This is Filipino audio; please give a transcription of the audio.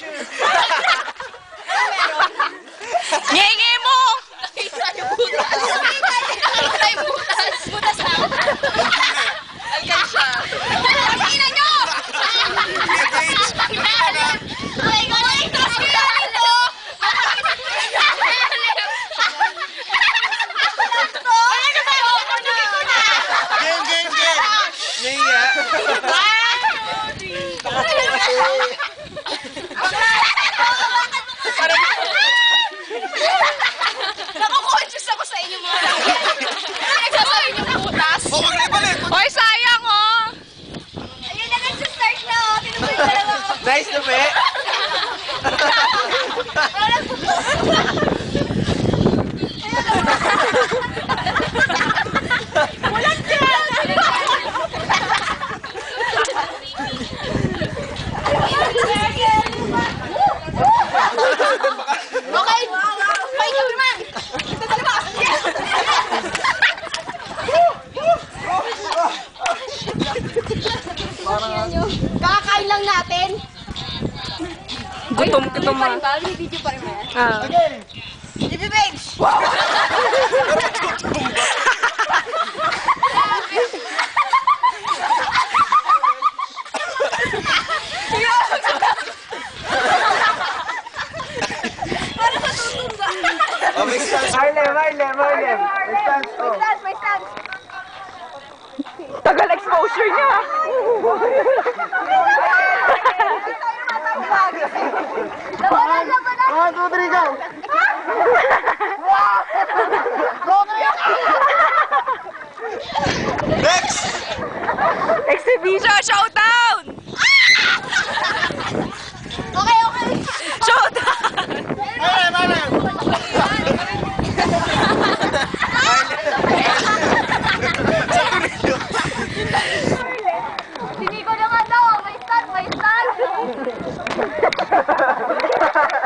Не, не, Nice to be. Okay. May naman. Ito na naman. Kakakain lang natin. Gutom, gutom pa ah. rin ba? Video pa rin ba? Ah. Baby babes! Oh, may stance. Marlem, Marlem, Marlem. May. Stance, may stance. Tagal exposure niya. One, two, three, go. Next! Exhibition, showdown! Okay, okay. Showdown! Marlem. Hindi ko na nga daw. May start, may start.